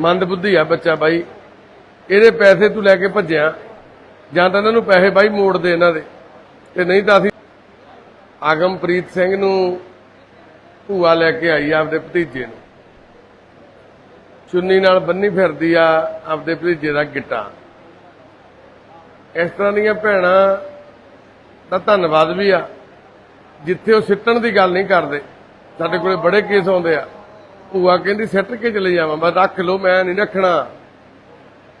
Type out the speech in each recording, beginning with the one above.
ਮੰਦਬੁੱਧੀ ਆ ਬੱਚਾ ਬਾਈ। ਇਹਦੇ ਪੈਸੇ ਤੂੰ ਲੈ ਕੇ ਭੱਜਿਆ। ਜਾਂ ਤਾਂ ਇਹਨਾਂ ਨੂੰ ਪੈਸੇ ਬਾਈ ਮੋੜ ਦੇ ਇਹਨਾਂ ਦੇ। ਤੇ ਨਹੀਂ ਤਾਂ ਅਸੀਂ ਆਗਮਪ੍ਰੀਤ ਸਿੰਘ ਨੂੰ ਭੂਆ ਲੈ ਕੇ ਆਈ ਆ ਆਪਦੇ ਭਤੀਜੇ ਨੂੰ। ਚੁੰਨੀ ਨਾਲ ਬੰਨੀ ਫਿਰਦੀ ਆ ਆਪਦੇ ਭਤੀਜੇ ਦਾ ਗਿੱਟਾ। ਇਸ ਤਰ੍ਹਾਂ ਦੀਆਂ ਭੈਣਾਂ ਦਾ ਧੰਨਵਾਦ ਵੀ ਆ। ਜਿੱਥੇ ਉਹ ਸਿੱਟਣ ਦੀ ਗੱਲ ਨਹੀਂ ਕਰਦੇ। ਸਾਡੇ ਕੋਲੇ ਬੜੇ ਕੇਸ ਆਉਂਦੇ ਆ। ਭੂਆ ਕਹਿੰਦੀ, ਸਿੱਟ ਕੇ ਚਲੇ ਜਾਵਾਂ, ਮੈਂ ਰੱਖ ਲਓ, ਮੈਂ ਨਹੀਂ ਰੱਖਣਾ।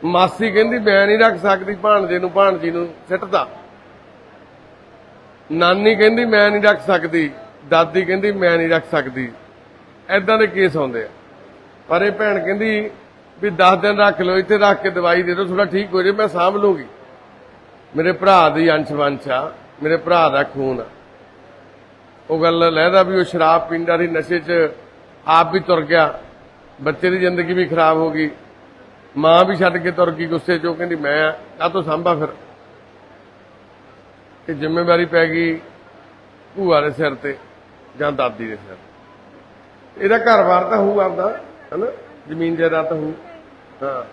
ਮਾਸੀ ਕਹਿੰਦੀ, ਮੈਂ ਨਹੀਂ ਰੱਖ ਸਕਦੀ, ਭਾਣਜੇ ਨੂੰ, ਭਾਣਜੀ ਨੂੰ ਸਿੱਟਦਾ। ਨਾਨੀ ਕਹਿੰਦੀ, ਮੈਂ ਨਹੀਂ ਰੱਖ ਸਕਦੀ। ਦਾਦੀ ਕਹਿੰਦੀ, ਮੈਂ ਨਹੀਂ ਰੱਖ ਸਕਦੀ। ਐਦਾਂ ਦੇ ਕੇਸ ਆਉਂਦੇ ਆ। ਪਰ ਇਹ ਭੈਣ ਕਹਿੰਦੀ ਵੀ 10 ਦਿਨ ਰੱਖ ਲਓ, ਇੱਥੇ ਰੱਖ ਕੇ ਦਵਾਈ ਦੇ ਦਿਓ ਥੋੜਾ ਠੀਕ ਹੋ ਜਾਏ ਮੈਂ ਸਾਂਭ ਲੂੰਗੀ। ਮੇਰੇ ਭਰਾ ਦੀ ਅੰਸ਼ ਵੰਸ਼ ਆ, ਮੇਰੇ ਭਰਾ ਦਾ ਖੂਨ ਆ। ਉਹ ਗੱਲ ਲੈਦਾ ਵੀ ਉਹ ਸ਼ਰਾਬ ਪੀਂਦਾ ਸੀ ਨਸ਼ੇ 'ਚ ਆਪ ਵੀ ਤੁਰ ਗਿਆ, ਬੱਚੇ ਦੀ ਜ਼ਿੰਦਗੀ ਵੀ ਖਰਾਬ ਹੋ ਗਈ। ਮਾਂ ਵੀ ਛੱਡ ਕੇ ਤੁਰ ਗਈ ਗੁੱਸੇ 'ਚ, ਉਹ ਕਹਿੰਦੀ, ਮੈਂ ਆ ਸੰਭਾ ਫਿਰ। ਇਹ ਜ਼ਿੰਮੇਵਾਰੀ ਪੈ ਗਈ ਭੂਆ ਦੇ ਸਿਰ ਤੇ ਜਾਂ ਦਾਦੀ ਦੇ ਸਿਰ ਇਹਦਾ ਘਰ-ਬਾਰ ਤਾਂ ਹੋਊ ਆਪਦਾ, ਹਨਾ? ਜ਼ਮੀਨ ਜਾਇਦਾਦ ਤਾਂ ਹੋਊ। ਹਾਂ।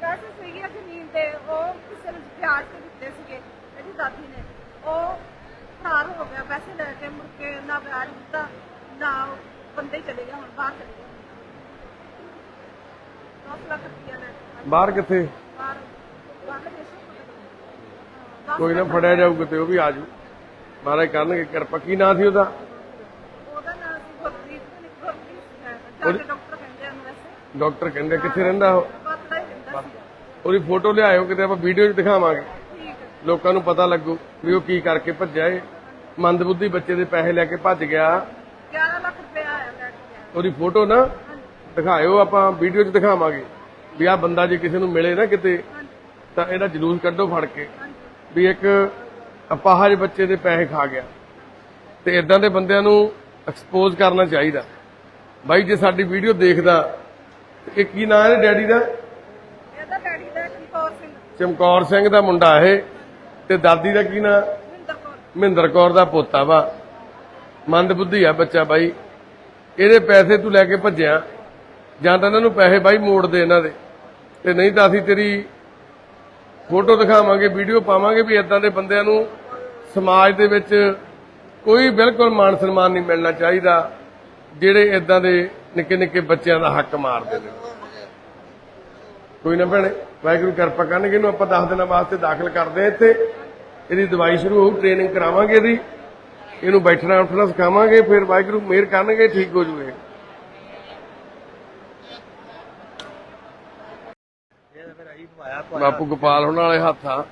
ਪੈਸੇ ਸੀਗੇ ਜ਼ਮੀਨ ਤੇ, ਉਹ ਕਿਸੇ ਨੂੰ ਵਿਆਜ ਤੇ ਦਿੱਤੇ ਸੀਗੇ, ਇਹਦੀ ਦਾਦੀ ਨੇ। ਉਹ ਫਰਾਰ ਹੋ ਗਿਆ, ਪੈਸੇ ਲੈ ਕੇ ਮੁੜ ਕੇ ਨਾ ਵਿਆਜ ਦਿੱਤਾ, ਨਾ ਬੰਦੇ ਹੀ ਚਲੇ ਗਿਆ ਹੁਣ ਬਾਹਰ ਚਲੇ ਗਿਆ 10 ਲੱਖ ਰੁਪਇਆ ਲੈ ਕੇ ਬਾਹਰ ਕਿੱਥੇ? ਬਾਹਰ ਬਾਹਰ ਦੇਸ਼ ਕੋਈ ਨਾ ਫੜਿਆ ਜਾਊ ਕਿਤੇ ਉਹ ਵੀ ਆ ਜੂ ਮਹਾਰਾਜ ਕਰਨਗੇ ਕਿਰਪਾ। ਕੀ ਨਾਂ ਸੀ ਉਹਦਾ? ਉਹਦਾ ਨਾਮ ਸੀ ਗੁਰਪ੍ਰੀਤ ਗੁਰਪ੍ਰੀਤ ਸਿੰਘ ਹੈ ਜਾ ਕੇ ਡਾਕਟਰ ਕਹਿੰਦੇ ਆ ਉਹਨੂੰ ਵੈਸੇ। ਡਾਕਟਰ ਕਹਿੰਦੇ ਕਿੱਥੇ ਰਹਿੰਦਾ ਉਹ? ਪਤਲਾ ਹੀ ਰਹਿੰਦਾ ਸੀ। ਉਹਦੀ ਫੋਟੋ ਲਿਆਇਓ ਕਿਤੇ ਆਪਾਂ ਵੀਡੀਓ 'ਚ ਦਿਖਾਵਾਂਗੇ। ਹੈ। ਲੋਕਾਂ ਨੂੰ ਪਤਾ ਲੱਗੂ ਵੀ ਉਹ ਕੀ ਕਰਕੇ ਭੱਜਿਆ ਏ। ਮੰਦਬੁੱਧੀ ਬੱਚੇ ਦੇ ਪੈਸੇ ਲੈ ਕੇ ਭੱਜ ਗਿਆ 11 ਲੱਖ ਰੁਪਇਆ ਆਇਆ ਲੈ ਕੇ ਗਿਆ ਉਹਦੀ ਫੋਟੋ ਨਾ ਦਿਖਾਇਓ ਆਪਾਂ ਵੀਡੀਓ 'ਚ ਦਿਖਾਵਾਂਗੇ। ਵੀ ਆਹ ਬੰਦਾ ਜੇ ਕਿਸੇ ਨੂੰ ਮਿਲੇ ਨਾ ਕਿਤੇ ਤਾਂ ਇਹਦਾ ਜਲੂਸ ਕੱਢੋ ਫੜ ਕੇ। ਵੀ ਇੱਕ ਅਪਾਹਜ ਬੱਚੇ ਦੇ ਪੈਸੇ ਖਾ ਗਿਆ। ਤੇ ਇਦਾਂ ਦੇ ਬੰਦਿਆਂ ਨੂੰ ਐਕਸਪੋਜ਼ ਕਰਨਾ ਚਾਹੀਦਾ। ਬਾਈ ਜੇ ਸਾਡੀ ਵੀਡੀਓ ਦੇਖਦਾ ਇਹ ਕੀ ਨਾਂ ਹੈ ਡੈਡੀ ਦਾ? ਇਹਦਾ ਡੈਡੀ ਦਾ ਚਮਕੌਰ ਸਿੰਘ। ਚਮਕੌਰ ਸਿੰਘ ਦਾ ਮੁੰਡਾ ਇਹ। ਤੇ ਦਾਦੀ ਦਾ ਕੀ ਨਾਂ? ਮਹਿੰਦਰ ਕੌਰ। ਮਹਿੰਦਰ ਕੌਰ ਦਾ ਪੋਤਾ ਵਾ। ਮੰਦਬੁੱਧੀ ਆ ਬੱਚਾ ਬਾਈ। ਇਹਦੇ ਪੈਸੇ ਤੂੰ ਲੈ ਕੇ ਭੱਜਿਆ, ਜਾਂ ਤਾਂ ਇਹਨਾਂ ਨੂੰ ਪੈਸੇ ਬਾਈ ਮੋੜ ਦੇ ਇਹਨਾਂ ਦੇ। ਤੇ ਨਹੀਂ ਤਾਂ ਅਸੀਂ ਤੇਰੀ ਫੋਟੋ ਦਿਖਾਵਾਂਗੇ, ਵੀਡੀਓ ਪਾਵਾਂਗੇ ਵੀ ਇਦਾਂ ਦੇ ਬੰਦਿਆਂ ਨੂੰ ਸਮਾਜ ਦੇ ਵਿੱਚ ਕੋਈ ਬਿਲਕੁਲ ਮਾਨ ਸਨਮਾਨ ਨਹੀਂ ਮਿਲਣਾ ਚਾਹੀਦਾ, ਜਿਹੜੇ ਇਦਾਂ ਦੇ ਨਿੱਕੇ ਨਿੱਕੇ ਬੱਚਿਆਂ ਦਾ ਹੱਕ ਮਾਰਦੇ ਨੇ। ਕੋਈ ਨਾ ਭੈਣੇ, ਵਾਹਿਗੁਰੂ ਕਿਰਪਾ ਕਰਨਗੇ, ਇਹਨੂੰ ਆਪਾਂ 10 ਦਿਨਾਂ ਵਾਸਤੇ ਦਾਖਲ ਕਰਦੇ ਆ ਇੱਥੇ। ਇਹਦੀ ਦਵਾਈ ਸ਼ੁਰੂ ਹੋਊ ਟ੍ਰੇਨਿੰਗ ਕਰਾਵਾਂਗੇ ਇਹਦੀ। ਇਹਨੂੰ ਬੈਠਣਾ ਉੱਠਣਾ ਸਿਖਾਵਾਂਗੇ, ਫਿਰ ਵਾਹਿਗੁਰੂ ਮਿਹਰ ਕਰਨਗੇ, ਠੀਕ ਹੋ ਜੂਏ ਬਾਪੂ ਗੋਪਾਲ ਹੋਣ ਵਾਲੇ ਹੱਥ ਆ।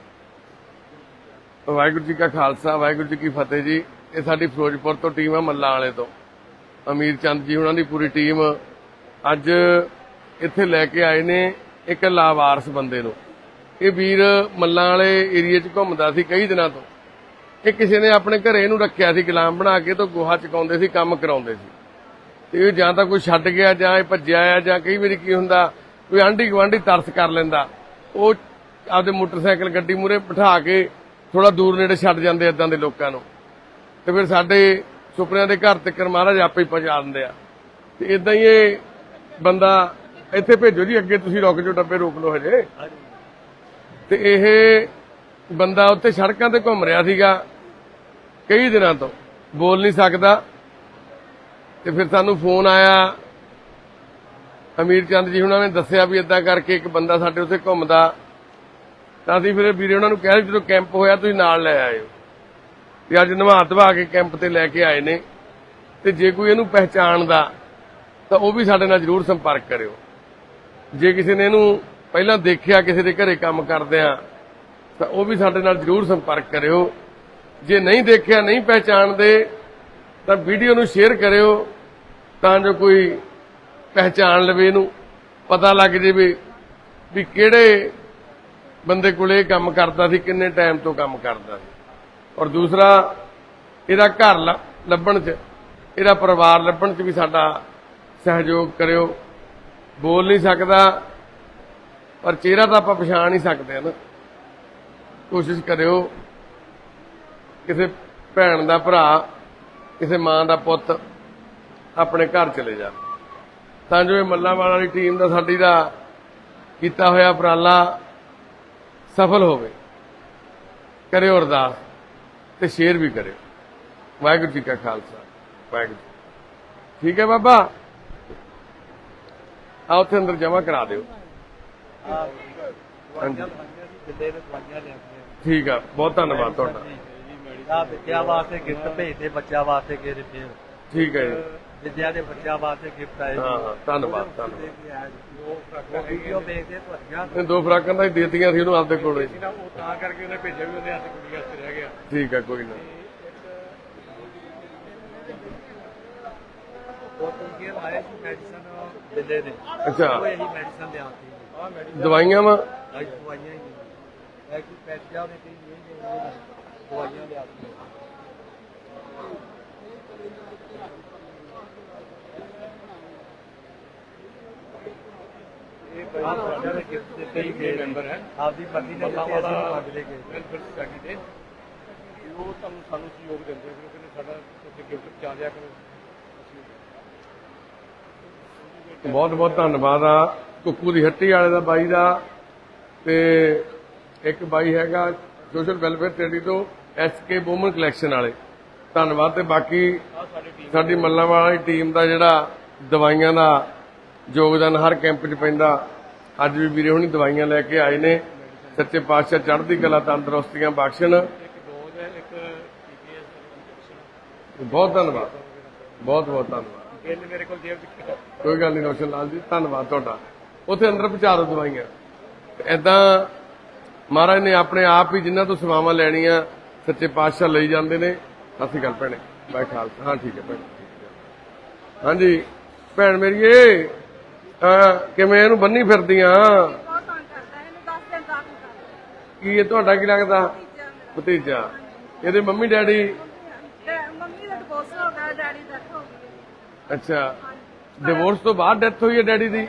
ਵਾਹਿਗੁਰੂ ਜੀ ਕਾ ਖਾਲਸਾ, ਵਾਹਿਗੁਰੂ ਜੀ ਕੀ ਫਤਿਹ ਜੀ। ਇਹ ਸਾਡੀ ਫਿਰੋਜ਼ਪੁਰ ਤੋਂ ਟੀਮ ਆ ਮੱਲਾਂ ਵਾਲੇ ਤੋਂ। ਅਮੀਰ ਚੰਦ ਜੀ ਉਹਨਾਂ ਦੀ ਪੂਰੀ ਟੀਮ। ਅੱਜ ਇੱਥੇ ਲੈ ਕੇ ਆਏ ਨੇ ਇੱਕ ਲਾਵਾਰਸ ਬੰਦੇ ਨੂੰ। ਇਹ ਵੀਰ ਮੱਲਾਂ ਵਾਲੇ ਏਰੀਆ 'ਚ ਘੁੰਮਦਾ ਸੀ ਕਈ ਦਿਨਾਂ ਤੋਂ। ਇਹ ਕਿਸੇ ਨੇ ਆਪਣੇ ਘਰੇ ਇਹਨੂੰ ਰੱਖਿਆ ਸੀ ਗੁਲਾਮ ਬਣਾ ਕੇ ਤੋਂ ਗੋਹਾ ਚਕਾਉਂਦੇ ਸੀ ਕੰਮ ਕਰਾਉਂਦੇ ਸੀ। ਤੇ ਇਹ ਜਾਂ ਤਾਂ ਕੋਈ ਛੱਡ ਗਿਆ ਜਾਂ ਇਹ ਭੱਜਿਆ ਆ ਜਾਂ ਕਈ ਵਾਰੀ ਕੀ ਹੁੰਦਾ ਕੋਈ ਆਂਢੀ ਗੁਆਂਢੀ ਤਰਸ ਕਰ ਲੈਂਦਾ। ਉਹ ਆਪਦੇ ਮੋਟਰਸਾਈਕਲ ਗੱਡੀ ਮੂਰੇ ਬਿਠਾ ਕੇ ਥੋੜਾ ਦੂਰ ਨੇੜੇ ਛੱਡ ਜਾਂਦੇ ਇਦਾਂ ਦੇ ਲੋਕਾਂ ਨੂੰ। ਤੇ ਫਿਰ ਸਾਡੇ ਸੁਪਨਿਆਂ ਦੇ ਘਰ ਤੱਕ ਮਹਾਰਾਜ ਆਪੇ ਹੀ ਪਹੁੰਚਾ ਦਿੰਦੇ ਆ। ਤੇ ਇਦਾਂ ਹੀ ਇਹ ਬੰਦਾ ਇੱਥੇ ਭੇਜੋ ਜੀ ਅੱਗੇ ਤੁਸੀਂ ਰੁਕ ਜਾਓ ਡੱਬੇ ਰੋਕ ਲਓ ਹਜੇ। ਤੇ ਇਹ ਬੰਦਾ ਉੱਥੇ ਸੜਕਾਂ ਤੇ ਘੁੰਮ ਰਿਹਾ ਸੀਗਾ। ਕਈ ਦਿਨਾਂ ਤੋਂ। ਬੋਲ ਨਹੀਂ ਸਕਦਾ। ਤੇ ਫਿਰ ਸਾਨੂੰ ਫੋਨ ਆਇਆ। ਅਮੀਰ ਚੰਦ ਜੀ ਉਹਨਾਂ ਨੇ ਦੱਸਿਆ ਵੀ ਇਦਾਂ ਕਰਕੇ ਇੱਕ ਬੰਦਾ ਸਾਡੇ ਉੱਥੇ ਘੁੰਮਦਾ। ਤਾਂ ਅਸੀਂ ਫਿਰ ਵੀਰੇ ਉਹਨਾਂ ਨੂੰ ਕਿਹਾ ਜਦੋਂ ਕੈਂਪ ਹੋਇਆ ਤੁਸੀਂ ਨਾਲ ਲੈ ਆਇਓ। ਤੇ ਅੱਜ ਨਵਾ ਧਵਾ ਕੇ ਕੈਂਪ ਤੇ ਲੈ ਕੇ ਆਏ ਨੇ। ਤੇ ਜੇ ਕੋਈ ਇਹਨੂੰ ਪਹਿਚਾਣਦਾ, ਤਾਂ ਉਹ ਵੀ ਸਾਡੇ ਨਾਲ ਜਰੂਰ ਸੰਪਰਕ ਕਰਿਓ। ਜੇ ਕਿਸੇ ਨੇ ਇਹਨੂੰ ਪਹਿਲਾਂ ਦੇਖਿਆ, ਕਿਸੇ ਦੇ ਘਰੇ ਕੰਮ ਕਰਦਿਆਂ, ਤਾਂ ਉਹ ਵੀ ਸਾਡੇ ਨਾਲ ਜਰੂਰ ਸੰਪਰਕ ਕਰਿਓ। ਜੇ ਨਹੀਂ ਦੇਖਿਆ, ਨਹੀਂ ਪਹਿਚਾਣਦੇ, ਤਾਂ ਵੀਡੀਓ ਨੂੰ ਸ਼ੇਅਰ ਕਰਿਓ, ਤਾਂ ਜੋ ਕੋਈ ਪਹਿਚਾਣ ਲਵੇ ਇਹਨੂੰ। ਪਤਾ ਲੱਗ ਜਾਵੇ ਵੀ ਕਿਹੜੇ ਬੰਦੇ ਕੋਲੇ ਇਹ ਕੰਮ ਕਰਦਾ ਸੀ, ਕਿੰਨੇ ਟਾਈਮ ਤੋਂ ਕੰਮ ਕਰਦਾ ਸੀ। ਔਰ ਦੂਸਰਾ, ਇਹਦਾ ਘਰ ਲੱਭਣ 'ਚ, ਇਹਦਾ ਪਰਿਵਾਰ ਲੱਭਣ 'ਚ ਵੀ ਸਾਡਾ ਸਹਿਯੋਗ ਕਰਿਓ। ਬੋਲ ਨਹੀਂ ਸਕਦਾ, ਪਰ ਚਿਹਰਾ ਤਾਂ ਆਪਾਂ ਪਛਾਣ ਨਹੀਂ ਸਕਦੇ ਹਾਂ ਨਾ। ਕੋਸ਼ਿਸ਼ ਕਰਿਓ। ਕਿਸੇ ਭੈਣ ਦਾ ਭਰਾ ਕਿਸੇ ਮਾਂ ਦਾ ਪੁੱਤ ਆਪਣੇ ਘਰ ਚਲੇ ਜਾ ਤਾਂ ਜੋ ਇਹ ਮੱਲਾਂਵਾਲ ਵਾਲੀ ਟੀਮ ਦਾ ਸਾਡੀ ਦਾ ਕੀਤਾ ਹੋਇਆ ਉਪਰਾਲਾ ਸਫਲ ਹੋਵੇ। ਕਰਿਓ ਅਰਦਾਸ ਤੇ ਸ਼ੇਅਰ ਵੀ ਕਰਿਓ। ਵਾਹਿਗੁਰੂ ਜੀ ਕਾ ਖਾਲਸਾ ਵਾਹਿਗੁਰੂ। ਠੀਕ ਹੈ ਬਾਬਾ? ਆ ਉੱਥੇ ਅੰਦਰ ਜਮਾ ਕਰਾ ਦਿਓ। ਹਾਂਜੀ। ਠੀਕ ਆ ਬਹੁਤ ਧੰਨਵਾਦ ਤੁਹਾਡਾ। ਆ ਬੱਚਿਆਂ ਵਾਸਤੇ ਗਿਫਟ ਭੇਜਦੇ ਬੱਚਿਆਂ ਵਾਸਤੇ ਗਏ ਫਿਰ। ਠੀਕ ਹੈ ਜੀ। ਵਿਦਿਆ ਦੇ ਬੱਚਿਆਂ ਵਾਸਤੇ ਗਿਫਟ ਆਏ। ਹਾਂ ਹਾਂ ਧੰਨਵਾਦ ਧੰਨਵਾਦ। ਉਹ ਵੀਡੀਓ ਵੇਖਦੇ ਤੁਹਾਡੀਆਂ। ਇਹ ਦੋ ਫਰਾਕਾਂ ਤਾਂ ਹੀ ਦੇਤੀਆਂ ਸੀ ਉਹਨੂੰ ਆਪਦੇ ਕੋਲੇ। ਨਾ ਉਹ ਤਾਂ ਕਰਕੇ ਉਹਨੇ ਭੇਜਿਆ ਵੀ ਉਹਦੇ ਹੱਥ ਕੁੜੀ ਵਾਸਤੇ ਰਹਿ ਗਿਆ। ਠੀਕ ਹੈ ਕੋਈ ਨਾ। ਨੇ। ਅੱਛਾ। ਦਵਾਈਆਂ ਵਾ? ਦਵਾਈਆਂ ਹੀ ਹੈ ਕਿ ਪੈਸਿਆਂ ਦੇ ਕਈ ਇਹ ਦਵਾਈਆਂ ਲਿਆਤੀ ਇਹ ਬੜਾ ਸਾਡਾ ਦੇ ਗਿਫਟ ਦਿੱਤੇ ਹੀ ਗਏ। ਮੈਂਬਰ ਹੈ। ਆਪਦੀ ਮਰਜ਼ੀ ਨਾਲ ਦਿੱਤੇ ਅਸੀਂ ਨਹੀਂ ਮੰਗਦੇ ਗਏ ਬਿਲਕੁਲ ਸਾਡੀ ਦੇ ਉਹ ਤੁਹਾਨੂੰ ਸਾਨੂੰ ਸਹਿਯੋਗ ਦਿੰਦੇ ਫਿਰ ਕਹਿੰਦੇ ਸਾਡਾ ਉੱਥੇ ਗਿਫਟ ਪਹੁੰਚਾ ਦਿਆ ਕਰੋ। ਬਹੁਤ ਬਹੁਤ ਧੰਨਵਾਦ ਆ। ਕੁੱਕੂ ਦੀ ਹੱਟੀ ਵਾਲੇ ਦਾ ਬਾਈ ਦਾ ਤੇ ਇੱਕ ਬਾਈ ਹੈਗਾ ਸੋਸ਼ਲ ਵੈਲਫੇਅਰ ਟੈਡੀ ਤੋਂ। ਐਸਕੇ ਵੂਮਨ ਕਲੈਕਸ਼ਨ ਵਾਲੇ। ਧੰਨਵਾਦ ਤੇ ਬਾਕੀ ਸਾਡੀ ਮੱਲਾਂ ਵਾਲੀ ਟੀਮ ਦਾ ਜਿਹੜਾ ਦਵਾਈਆਂ ਦਾ ਯੋਗਦਾਨ ਹਰ ਕੈਂਪ 'ਚ ਪੈਂਦਾ, ਅੱਜ ਵੀ ਵੀਰੇ ਹੁਣੀ ਦਵਾਈਆਂ ਲੈ ਕੇ ਆਏ ਨੇ। ਸੱਚੇ ਪਾਤਸ਼ਾਹ ਚੜ੍ਹਦੀ ਕਲਾ, ਤੰਦਰੁਸਤੀਆਂ ਬਖਸ਼ਣ। ਬਹੁਤ ਧੰਨਵਾਦ। ਬਹੁਤ ਬਹੁਤ ਧੰਨਵਾਦ। ਗਿੱਲ ਮੇਰੇ ਕੋਲ ਜੇਬ ਚ ਕੋਈ ਗੱਲ ਨਹੀਂ ਰੋਸ਼ਨ ਲਾਲ ਜੀ, ਧੰਨਵਾਦ ਤੁਹਾਡਾ। ਉਥੇ ਅੰਦਰ ਪਹੁੰਚਾ ਦਿਓ ਦਵਾਈਆਂ। ਐਦਾਂ ਮਹਾਰਾਜ ਨੇ ਆਪਣੇ ਆਪ ਹੀ ਜਿਨ੍ਹਾਂ ਤੋਂ ਸੇਵਾਵਾਂ ਲੈਣੀਆਂ ਸੱਚੇ ਪਾਤਸ਼ਾਹ ਲਈ ਜਾਂਦੇ ਨੇ ਸਤਿ ਸ਼੍ਰੀ ਅਕਾਲ ਭੈਣੇ ਬਾਈ ਖਾਲਸਾ। ਹਾਂ ਠੀਕ ਹੈ ਭੈਣ ਹਾਂਜੀ ਭੈਣ ਮੇਰੀਏ ਅਹ ਕਿਵੇਂ ਇਹਨੂੰ ਬੰਨੀ ਫਿਰਦੀਆਂ? ਬਹੁਤ ਤੰਗ ਕਰਦਾ ਹੈ, ਇਹਨੂੰ 10 ਦਿਨ ਤੱਕ ਕਰਦਾ ਕੀ ਇਹ ਤੁਹਾਡਾ ਕੀ ਲੱਗਦਾ? ਤੀਜਾ ਮੇਰਾ ਭਤੀਜਾ। ਇਹਦੇ ਮੰਮੀ ਡੈਡੀ? ਮੰਮੀ ਦਾ ਡਿਵੋਰਸ ਹੋ ਗਿਆ ਡੈਡੀ ਦੀ ਹੋ ਗਈ। ਅੱਛਾ ਡਿਵੋਰਸ ਤੋਂ ਬਾਅਦ ਡੈਥ ਹੋਈ ਹੈ ਡੈਡੀ ਦੀ?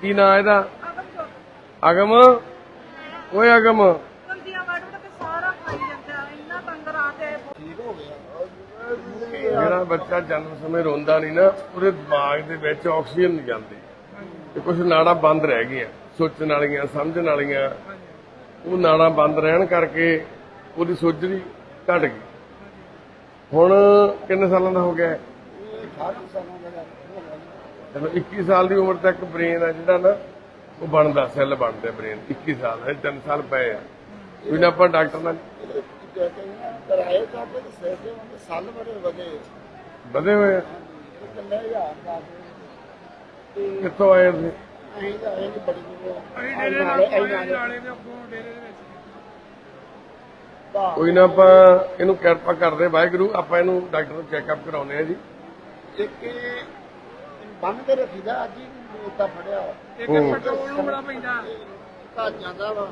ਕੀ ਨਾਂ ਇਹਦਾ? ਅਗਮ? ਓਏ ਅਗਮ। ਬੱਚਾ ਜਨਮ ਸਮੇਂ ਰੋਂਦਾ ਨਹੀਂ ਨਾ, ਉਹਦੇ ਦਿਮਾਗ ਦੇ ਵਿੱਚ ਆਕਸੀਜਨ ਨਹੀਂ ਜਾਂਦੀ। ਤੇ ਕੁਝ ਨਾੜਾਂ ਬੰਦ ਰਹਿ ਗਈਆਂ, ਸੋਚਣ ਵਾਲੀਆਂ, ਸਮਝਣ ਵਾਲੀਆਂ। ਉਹ ਨਾੜਾਂ ਬੰਦ ਰਹਿਣ ਕਰਕੇ ਉਹਦੀ ਸੋਝੀ ਘਟ ਗਈ। ਹੁਣ ਕਿੰਨੇ ਸਾਲਾਂ ਦਾ ਹੋ ਗਿਆ? ਹੈ? ਚਲੋ 21 ਸਾਲ ਦੀ ਉਮਰ ਤੱਕ ਬ੍ਰੇਨ ਆ ਜਿਹੜਾ ਨਾ, ਉਹ ਬਣਦਾ, ਸੈੱਲ ਬਣਦੇ ਬ੍ਰੇਨ 21 ਸਾਲ ਹੈ 3 ਸਾਲ ਪਏ ਆ। ਕੋਈ ਆਪਾਂ ਡਾਕਟਰ ਨਾਲ ਕਰਾਏ ਕਰਦੇ ਤੇ ਬੜੇ ਵਧੇ ਵਧੇ ਹੋਏ ਆ। ਕਿੱਥੋਂ ਆਏ ਤੁਸੀਂ? ਅਸੀਂ ਤਾਂ ਇਹ ਨਹੀਂ ਬੜੀ ਦੂਰੋਂ ਅਸੀਂ ਡੇਰੇ ਨਾਲ ਅਸੀਂ ਨਾਲੇ ਦੇ ਅੱਗੋਂ ਡੇਰੇ ਦੇ ਵਿੱਚ। ਦਾ ਕੋਈ ਨਾ ਆਪਾਂ ਇਹਨੂੰ ਕਿਰਪਾ ਕਰਦੇ ਵਾਹਿਗੁਰੂ ਆਪਾਂ ਇਹਨੂੰ ਡਾਕਟਰ ਨੂੰ ਚੈੱਕਅਪ ਕਰਾਉਨੇ ਆ ਜੀ। ਇੱਕ ਇਹ ਬੰਨ ਕੇ ਰੱਖੀਦਾ ਅੱਜ ਹੀ ਤਾਂ ਫੜਿਆ ਇੱਕ। ਪੈਟਰੋਲ ਨੂੰ ਬੜਾ ਪੈਂਦਾ। ਘਰ ਜਾਂਦਾ ਵਾ।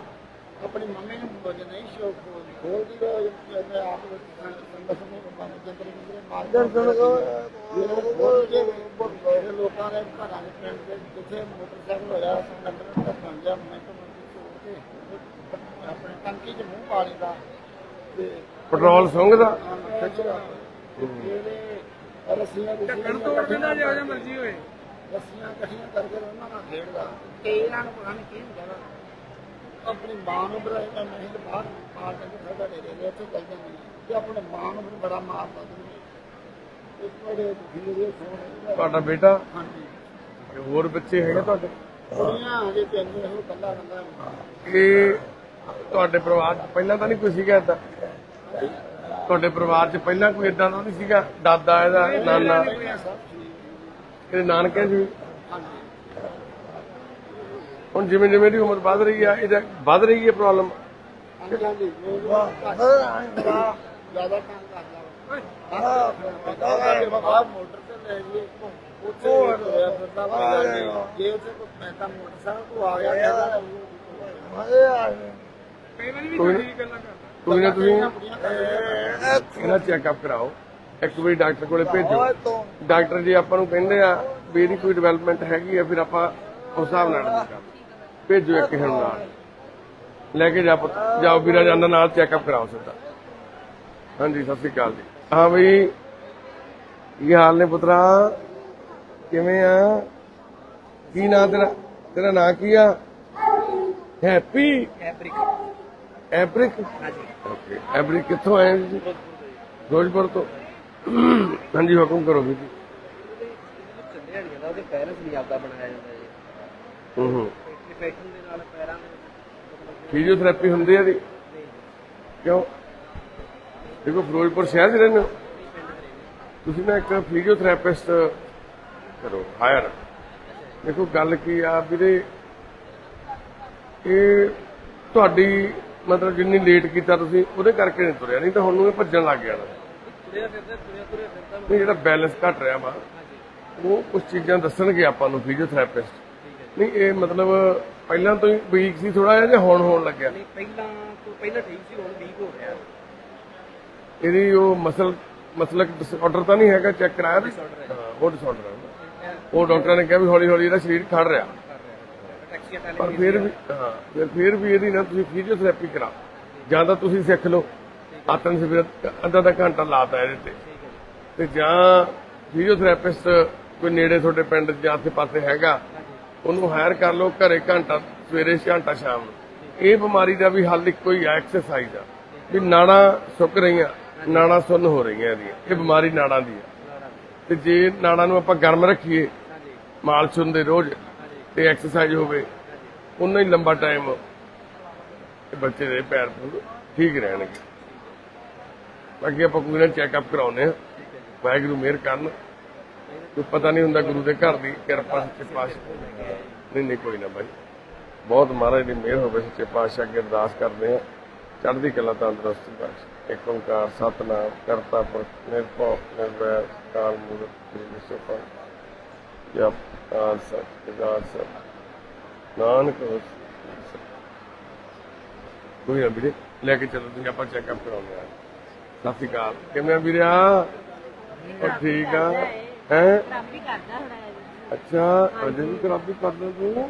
ਆਪਣੀ ਮੰਮੀ ਨੂੰ ਬੋਝ ਨਹੀਂ ਸ਼ੋਕ ਖੋਲਦੀ ਰੋ ਮੈਂ ਆਪ ਸੰਗਤ ਨੂੰ ਬੰਨ ਜੰਤਰ ਜੰਤਰ ਮਾਰ ਜੰਤਰ ਖੋਲ। ਕੇ ਬੜੇ ਲੋਕਾਂ ਦੇ ਘਰਾਂ ਦੇ ਪਿੰਡ ਦੇ ਜਿੱਥੇ ਮੋਟਰਸਾਈਕਲ ਹੋਇਆ ਨੰਬਰ ਦਾ ਬਣ ਗਿਆ ਮੈਂ ਤਾਂ ਆਪਣੇ ਟੰਕੀ 'ਚ ਮੂੰਹ ਪਾ ਲੈਂਦਾ ਤੇ ਪੈਟਰੋਲ ਸੁੰਘਦਾ। ਰੱਸੀਆਂ ਢੱਕਣ ਤੋੜ ਦਿੰਦਾ ਜਿਹਾ ਮਰਜ਼ੀ ਹੋਏ। ਰੱਸੀਆਂ ਇਕੱਠੀਆਂ ਕਰਕੇ ਉਹਨਾਂ ਨਾਲ ਖੇਡਦਾ। ਤੇ ਇਹਨਾਂ ਨੂੰ ਪਤਾ ਨਹੀਂ ਕੀ ਹੁੰਦਾ। ਆਪਣੀ ਮਾਂ ਨੂੰ ਬੜਾ ਮੈਂ ਨਹੀਂ ਤੇ ਬਾਹਰ ਮਾਰ ਕੇ ਸਾਡਾ ਡੇਰੇ ਦੇ ਉੱਥੇ ਚੱਲ ਜਾਂਦੀ ਤੇ ਆਪਣੇ ਮਾਂ ਨੂੰ ਬੜਾ ਮਾਰਦਾ ਸੀ। ਇੱਕ ਬੜੇ ਵੀਰੇ ਫੋਨ ਤੁਹਾਡਾ ਬੇਟਾ? ਹਾਂਜੀ। ਹੋਰ ਬੱਚੇ ਹੈਗੇ ਤੁਹਾਡੇ? ਕੁੜੀਆਂ ਹਜੇ ਪਿੰਡ ਇਹੋ ਕੱਲਾ ਕੱਲਾ ਇਹ ਤੁਹਾਡੇ ਪਰਿਵਾਰ 'ਚ ਪਹਿਲਾਂ ਤਾਂ ਨਹੀਂ ਕੋਈ ਸੀਗਾ ਏਦਾਂ? ਤੁਹਾਡੇ ਪਰਿਵਾਰ 'ਚ ਪਹਿਲਾਂ ਕੋਈ ਏਦਾਂ ਦਾ ਨਹੀਂ ਸੀਗਾ? ਦਾਦਾ ਇਹਦਾ ਨਾਨਾ? ਇਹਦੇ ਨਾਨਕੇ ਜੀ ਹੁਣ ਜਿਵੇਂ ਜਿਵੇਂ ਦੀ ਉਮਰ ਵੱਧ ਰਹੀ ਆ, ਇਹਦਾ ਵੱਧ ਰਹੀ ਹੈ ਪ੍ਰੋਬਲਮ ਜ਼ਿਆਦਾ ਕੰਮ ਕਰਦਾ ਮੋਟਰ ਤੇ ਲੈ ਗਏ ਉੱਥੇ ਹੋਇਆ ਫਿਰਦਾ ਵਾ ਜੇ ਉੱਥੇ ਕੋਈ ਪੈਂਦਾ ਮੋਟਰਸਾਈਕਲ ਤੋਂ ਆ ਗਿਆ ਕਹਿੰਦਾ ਕਈ ਵਾਰੀ ਵੀ ਗੱਲਾਂ ਕਰਦਾ ਕੋਈ ਨਾ ਤੁਸੀਂ ਕੁੜੀਆਂ ਚੈੱਕਅਪ ਕਰਾਓ। ਇੱਕ ਵਾਰੀ ਡਾਕਟਰ ਕੋਲੇ ਭੇਜੋ। ਡਾਕਟਰ ਜੀ ਆਪਾਂ ਨੂੰ ਕਹਿੰਦੇ ਆ ਵੀ ਇਹਦੀ ਕੋਈ ਡਿਵੈਲਪਮੈਂਟ ਹੈਗੀ ਆ, ਫਿਰ ਆਪਾਂ ਉਸ ਹਿਸਾਬ ਨਾਲ ਡਿਸਾਈਡ ਕਰਾਂਗੇ। ਭੇਜੋ ਇੱਕ ਕਿਸੇ ਨੂੰ ਨਾਲ। ਲੈ ਕੇ ਜਾ ਪੁੱਤ ਜਾਓ ਵੀਰਾ ਜਾਂਦਾ ਨਾਲ ਚੈੱਕਅਪ ਕਰਾਓ ਸਿੱਧਾ। ਹਾਂਜੀ ਸਤਿ ਸ਼੍ਰੀ ਅਕਾਲ ਜੀ। ਹਾਂ ਬਈ ਕੀ ਹਾਲ ਨੇ ਪੁੱਤਰਾ? ਕਿਵੇਂ ਆ? ਕੀ ਨਾਂ ਤੇਰਾ? ਤੇਰਾ ਨਾਂ ਕੀ ਆ? ਹੈਪੀ? ਐਪਰਿਕ। ਐਬਰਿਕ ਹਾਂਜੀ। ਓਕੇ ਐਬਰਿਕ ਕਿੱਥੋਂ ਆਏ ਜੀ ਫਿਰੋਜ਼ਪੁਰ ਤੋਂ। ਹਾਂਜੀ ਹੁਕਮ ਕਰੋ ਵੀ ਜੀ ਨਹੀਂ ਜਾਂਦਾ ਉਹਦੇ ਪੈਰੈਂਟਸ ਨਹੀਂ ਆਪਦਾ ਬਣਾਇਆ ਜਾਂਦਾ ਜੀ। ਹੂੰ ਹੂੰ। ਇਨਫੈਕਸ਼ਨ ਦੇ ਨਾਲ ਪੈਰਾਂ ਦੇ ਮਤਲਬ ਫਿਜ਼ੀਓਥੈਰੇਪੀ ਹੁੰਦੀ ਹੈ ਦੀ ਕਿਉਂ? ਦੇਖੋ ਫਿਰੋਜ਼ਪੁਰ ਸ਼ਹਿਰ 'ਚ ਰਹਿੰਦੇ ਹੋ? ਤੁਸੀਂ ਨਾ ਇੱਕ ਫਿਜ਼ੀਓਥੈਰੇਪਿਸਟ ਕਰੋ ਹਾਇਰ ਦੇਖੋ ਗੱਲ ਕੀ ਆ ਵੀਰੇ? ਇਹ ਤੁਹਾਡੀ ਮਤਲਬ ਜਿੰਨੀ ਲੇਟ ਕੀਤਾ ਤੁਸੀਂ ਉਹਦੇ ਕਰਕੇ ਨਹੀਂ ਤੁਰਿਆ ਨਹੀਂ ਤਾਂ ਹੁਣ ਨੂੰ ਇਹ ਭੱਜਣ ਲੱਗ ਜਾਣਾ ਨਹੀਂ ਜਿਹੜਾ ਬੈਲੈਂਸ ਘਟ ਰਿਹਾ ਵਾ ਉਹ ਕੁਝ ਚੀਜ਼ਾਂ ਦੱਸਣਗੇ ਆਪਾਂ ਨੂੰ ਫਿਜ਼ੀਓਥੈਰੇਪਿਸਟ ਨਹੀਂ ਇਹ ਮਤਲਬ ਪਹਿਲਾਂ ਤੋਂ ਹੀ ਵੀਕ ਸੀ ਥੋੜਾ ਜਿਹਾ ਜਾਂ ਹੁਣ ਹੋਣ ਲੱਗਿਆ? ਨਹੀਂ ਪਹਿਲਾਂ ਤੋਂ ਪਹਿਲਾਂ ਠੀਕ ਸੀ ਹੁਣ ਵੀਕ ਹੋ ਰਿਹਾ ਇਹਦੀ ਉਹ ਮਸਲ ਮਸਲਕ ਡਿਸਆਰਡਰ ਤਾਂ ਨਹੀਂ ਹੈਗਾ ਚੈੱਕ ਕਰਾਇਆ? ਹਾਂ। ਉਹ ਡਿਸਆਰਡਰ ਹੈ। ਉਹ ਡਾਕਟਰਾਂ ਨੇ ਕਿਹਾ ਵੀ ਹੌਲੀ ਹੌਲੀ ਇਹਦਾ ਸਰੀਰ ਖੜ ਰਿਹਾ। ਪਰ ਫਿਰ ਵੀ ਹਾਂ ਫਿਰ ਫਿਰ ਵੀ ਇਹਦੀ ਨਾ ਤੁਸੀਂ ਫਿਜ਼ੀਓਥੈਰੇਪੀ ਕਰਾਓ। ਜਾਂ ਤਾਂ ਤੁਸੀਂ ਸਿੱਖ ਲਓ। ਆਤਨ ਸਿਵਰ ਅੱਧਾ ਦਾ ਘੰਟਾ ਲਾਤਾ ਇਹਦੇ ਤੇ। ਤੇ ਜਾਂ ਫਿਜ਼ੀਓਥੈਰੇਪਿਸਟ ਕੋਈ ਨੇੜੇ ਤੁਹਾਡੇ ਪਿੰਡ ਜਾਂ ਆਸੇ ਪਾਸੇ ਹੈਗਾ ਉਹਨੂੰ ਹਾਇਰ ਕਰ ਲਓ ਘਰੇ ਘੰਟਾ, ਸਵੇਰੇ ਘੰਟਾ ਸ਼ਾਮ ਨੂੰ। ਇਹ ਬਿਮਾਰੀ ਦਾ ਵੀ ਹੱਲ ਇੱਕੋ ਹੀ ਆ ਐਕਸਰਸਾਈਜ਼ ਦਾ। ਵੀ ਨਾੜਾਂ ਸੁੱਕ ਰਹੀਆਂ, ਨਾੜਾਂ ਸੁੰਨ ਹੋ ਰਹੀਆਂ ਇਹਦੀਆਂ। ਇਹ ਬਿਮਾਰੀ ਨਾੜਾਂ ਦੀ ਆ। ਤੇ ਜੇ ਨਾੜਾਂ ਨੂੰ ਆਪਾਂ ਗਰਮ ਰੱਖੀਏ ਮਾਲਸ਼ ਹੁੰਦੇ ਰੋਜ਼ ਤੇ ਐਕਸਰਸਾਈਜ਼ ਹੋਵੇ, ਉਨਾ ਹੀ ਲੰਬਾ ਟਾਈਮ ਬੱਚੇ ਦੇ ਪੈਰ ਪੂਰ ਠੀਕ ਰਹਿਣਗੇ। ਬਾਕੀ ਆਪਾਂ ਕੋਈ ਨਾ ਚੈੱਕਅਪ ਕਰਾਉਨੇ ਆ ਵਾਹਿਗੁਰੂ ਮਿਹਰ ਕਰਨ। ਕੋਈ ਪਤਾ ਨਹੀਂ ਹੁੰਦਾ ਗੁਰੂ ਦੇ ਘਰ ਦੀ ਕਿਰਪਾ ਸੱਚੇ ਪਾਤਸ਼ਾਹ ਨਹੀਂ ਨਹੀਂ, ਕੋਈ ਨਾ ਬਾਈ। ਬਹੁਤ ਮਹਾਰਾਜ ਦੀ ਮਿਹਰ ਹੋਵੇ ਸੱਚੇ ਪਾਤਸ਼ਾਹ ਅੱਗੇ ਅਰਦਾਸ ਕਰਦੇ ਆ ਚੜ੍ਹਦੀ ਕਲਾ ਤੰਦਰੁਸਤੀ ਬਖਸ਼। ਏਕ ਓੰਕਾਰ, ਸਤਨਾਮ, ਕਰਤਾ ਪੁਰਖ, ਨਿਰਭਉ, ਨਿਰਵੈਰ, ਕਾਲ ਮੂਰਤ ਨਿਰਸੋਪਾ ਜਪ ਆਨ ਸਤ ਜਗਾਨ ਸਤ ਨਾਨਕ ਕੋਈ ਨਾ ਵੀਰੇ, ਲੈ ਕੇ ਚੱਲੋ, ਤੁਸੀਂ ਆਪਾਂ ਚੈੱਕਅਪ ਕਰਾਉਂਦੇ ਆ ਸਤਿ ਸ਼੍ਰੀ ਅਕਾਲ। ਕਿਵੇਂ ਆ ਵੀਰਿਆ? ਠੀਕ ਆ? ਹੈ? ਖਰਾਬੀ ਕਰਦਾ। ਅੱਛਾ ਅਜੇ ਵੀ ਖਰਾਬੀ ਕਰਦਾ ਤੂੰ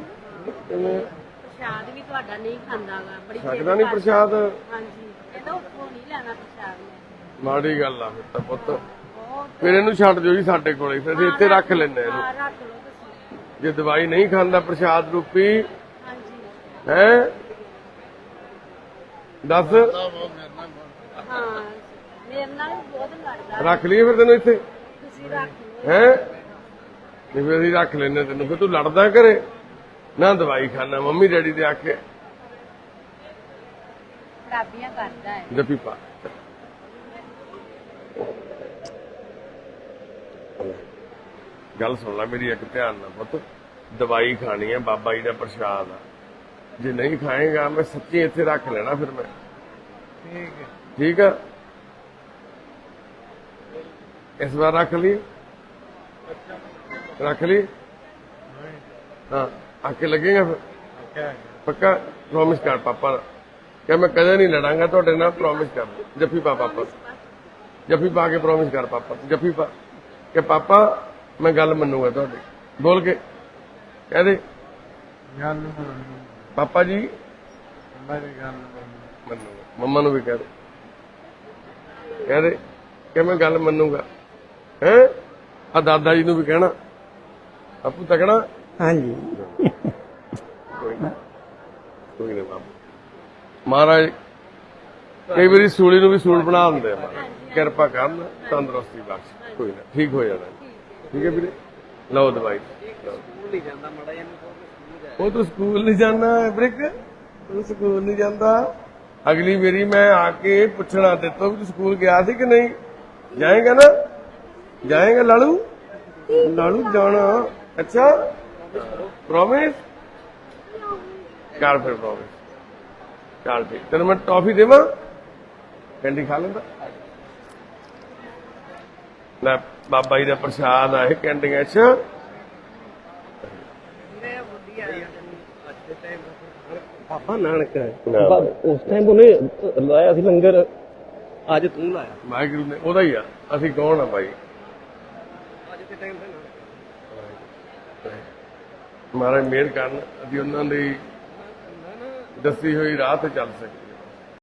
ਕਿਵੇਂ? ਪ੍ਰਸ਼ਾਦ ਵੀ ਤੁਹਾਡਾ ਨਹੀਂ ਖਾਂਦਾਗਾ ਬੜੀ ਨਹੀਂ ਪ੍ਰਸ਼ਾਦ? ਹਾਂਜੀ। ਕਹਿੰਦਾ ਉੱਥੋਂ ਨਹੀਂ ਲੈਣਾ ਪ੍ਰਸ਼ਾਦ ਮੈਂ। ਮਾੜੀ ਗੱਲ ਆ ਫਿਰ ਤਾਂ ਪੁੱਤ। ਬਹੁਤ ਫਿਰ ਇਹਨੂੰ ਛੱਡ ਦਿਓ ਜੀ ਸਾਡੇ ਕੋਲੇ। ਫਿਰ ਅਸੀਂ ਇੱਥੇ ਰੱਖ ਇਹਨੂੰ। ਹਾਂ, ਰੱਖ ਲਓ ਤੁਸੀਂ। ਜੇ ਦਵਾਈ ਨਹੀਂ ਖਾਂਦਾ ਪ੍ਰਸ਼ਾਦ ਰੂਪੀ ਹਾਂਜੀ। ਹੈ? ਦੱਸ। ਹਾਂ ਮੇਰੇ ਨਾਲ ਵੀ ਬਹੁਤ ਲੜਦਾ। ਰੱਖ ਲਈਏ ਫਿਰ ਤੈਨੂੰ ਇੱਥੇ। ਤੁਸੀਂ ਰੱਖ ਲਓ। ਹੈ? ਨਹੀਂ ਫਿਰ ਅਸੀਂ ਰੱਖ ਲੈਂਦੇ ਤੈਨੂੰ। ਫਿਰ ਤੂੰ ਲੜਦਾ ਕਰੇ। ਨਾ ਦਵਾਈ ਖਾਣਾ ਮੰਮੀ ਡੈਡੀ ਦੇ ਆਖੇ। ਖਰਾਬੀਆਂ ਕਰਦਾ ਹੈ। ਜੱਫੀ ਪਾ। ਗੱਲ ਸੁਣ ਲੈ ਮੇਰੀ ਇੱਕ ਧਿਆਨ ਨਾਲ ਪੁੱਤ। ਦਵਾਈ ਖਾਣੀ ਹੈ ਬਾਬਾ ਜੀ ਦਾ ਪ੍ਰਸ਼ਾਦ ਆ। ਜੇ ਨਹੀਂ ਖਾਏਗਾ ਮੈਂ ਸੱਚੀ ਇੱਥੇ ਰੱਖ ਲੈਣਾ ਫਿਰ ਮੈਂ। ਠੀਕ ਹੈ। ਠੀਕ ਆ? ਇਸ ਵਾਰ ਰੱਖ ਲਈ। ਰੱਖ ਲਈ? ਹਾਂ ਆਕੇ ਲੱਗੇਗਾ ਫਿਰ? ਪੱਕਾ ਪ੍ਰੋਮਿਸ ਕਰ ਪਾਪਾ ਕਿ ਮੈਂ ਕਦੇ ਨਹੀਂ ਲੜਾਂਗਾ ਤੁਹਾਡੇ ਨਾਲ ਪ੍ਰੋਮਿਸ ਕਰ। ਜੱਫੀ ਪਾ ਪਾਪਾ। ਜੱਫੀ ਪਾ ਕੇ ਪ੍ਰੋਮਿਸ ਕਰ ਪਾਪਾ। ਜੱਫੀ ਪਾ ਕਿ ਪਾਪਾ ਮੈਂ ਗੱਲ ਮੰਨੂਗਾ ਤੁਹਾਡੀ। ਬੋਲ ਕੇ। ਕਹਿ ਦੇ। ਗੱਲ ਪਾਪਾ ਜੀ। ਮੇਰੀ ਗੱਲ ਮੰਨੂਗਾ। ਮੰਮਾ ਨੂੰ ਵੀ ਕਹਿ ਦੇ। ਕਹਿ ਦੇ ਕਿ ਮੈਂ ਗੱਲ ਮੰਨੂਗਾ। ਹੈ? ਆ ਦਾਦਾ ਜੀ ਨੂੰ ਵੀ ਕਹਿਣਾ। ਆਪੂ ਤਕਣਾ ਹਾਂਜੀ। ਕੋਈ ਨਾ ਕੋਈ ਨਾ ਬਾਬਾ। ਮਹਾਰਾਜ ਕਈ ਵਾਰੀ ਸੂਲੀ ਨੂੰ ਵੀ ਸੂਲ ਬਣਾ ਦਿੰਦੇ ਆ ਮਹਾਰਾਜ। ਕਿਰਪਾ ਕਰਨ ਤੰਦਰੁਸਤੀ ਬਖਸ਼। ਕੋਈ ਨਾ ਠੀਕ ਹੋ ਜਾਣਾ। ਠੀਕ ਹੈ ਵੀਰੇ। ਲਓ ਦਵਾਈ। ਸਕੂਲ ਨਹੀਂ ਜਾਂਦਾ ਮੜਾ ਜਾ ਉਹ ਤੂੰ ਸਕੂਲ ਨਹੀਂ ਜਾਂਦਾ ਬ੍ਰਿਕ। ਤੂੰ ਸਕੂਲ ਨਹੀਂ ਜਾਂਦਾ। ਅਗਲੀ ਵਾਰੀ ਮੈਂ ਆ ਕੇ ਪੁੱਛਣਾ ਤੇ ਤੂੰ ਵੀ ਸਕੂਲ ਗਿਆ ਸੀ ਕਿ ਨਹੀਂ? ਜਾਏਗਾ ਨਾ? ਜਾਏਗਾ ਲਾਲੂ? ਲਾਲੂ ਜਾਣਾ। ਅੱਛਾ। ਪ੍ਰੋਮਿਸ ਕਰ ਫਿਰ ਪ੍ਰੋਮਿਸ ਚੱਲ ਠੀਕ। ਤੈਨੂੰ ਮੈਂ ਟੌਫੀ ਦੇਵਾਂ? ਕੈਂਡੀ ਖਾ ਲੈਂਦਾ? ਲੈ ਬਾਬਾ ਜੀ ਦਾ ਪ੍ਰਸ਼ਾਦ ਆ ਇਹ ਕੈਂਡੀਆਂ ਚ। ਅੱਜ ਦੇ ਟਾਈਮ ਪਾਪਾ ਨਾਨਕ। ਉਸ ਟਾਈਮ ਉਹਨੇ ਲਾਇਆ ਸੀ ਲੰਗਰ। ਅੱਜ ਤੂੰ ਲਾਇਆ। ਵਾਹਿਗੁਰੂ ਨੇ ਉਹਦਾ ਹੀ ਆ। ਅਸੀਂ ਕੌਣ ਆ ਭਾਈ ਟਾਈਮ ਨਾ। ਮਹਾਰਾਜ ਮਿਹਰ ਕਰਨ ਅਸੀਂ ਉਹਨਾਂ ਦੀ ਦੱਸੀ ਹੋਈ ਰਾਹ ਤੇ ਚੱਲ ਸਕੀਏ।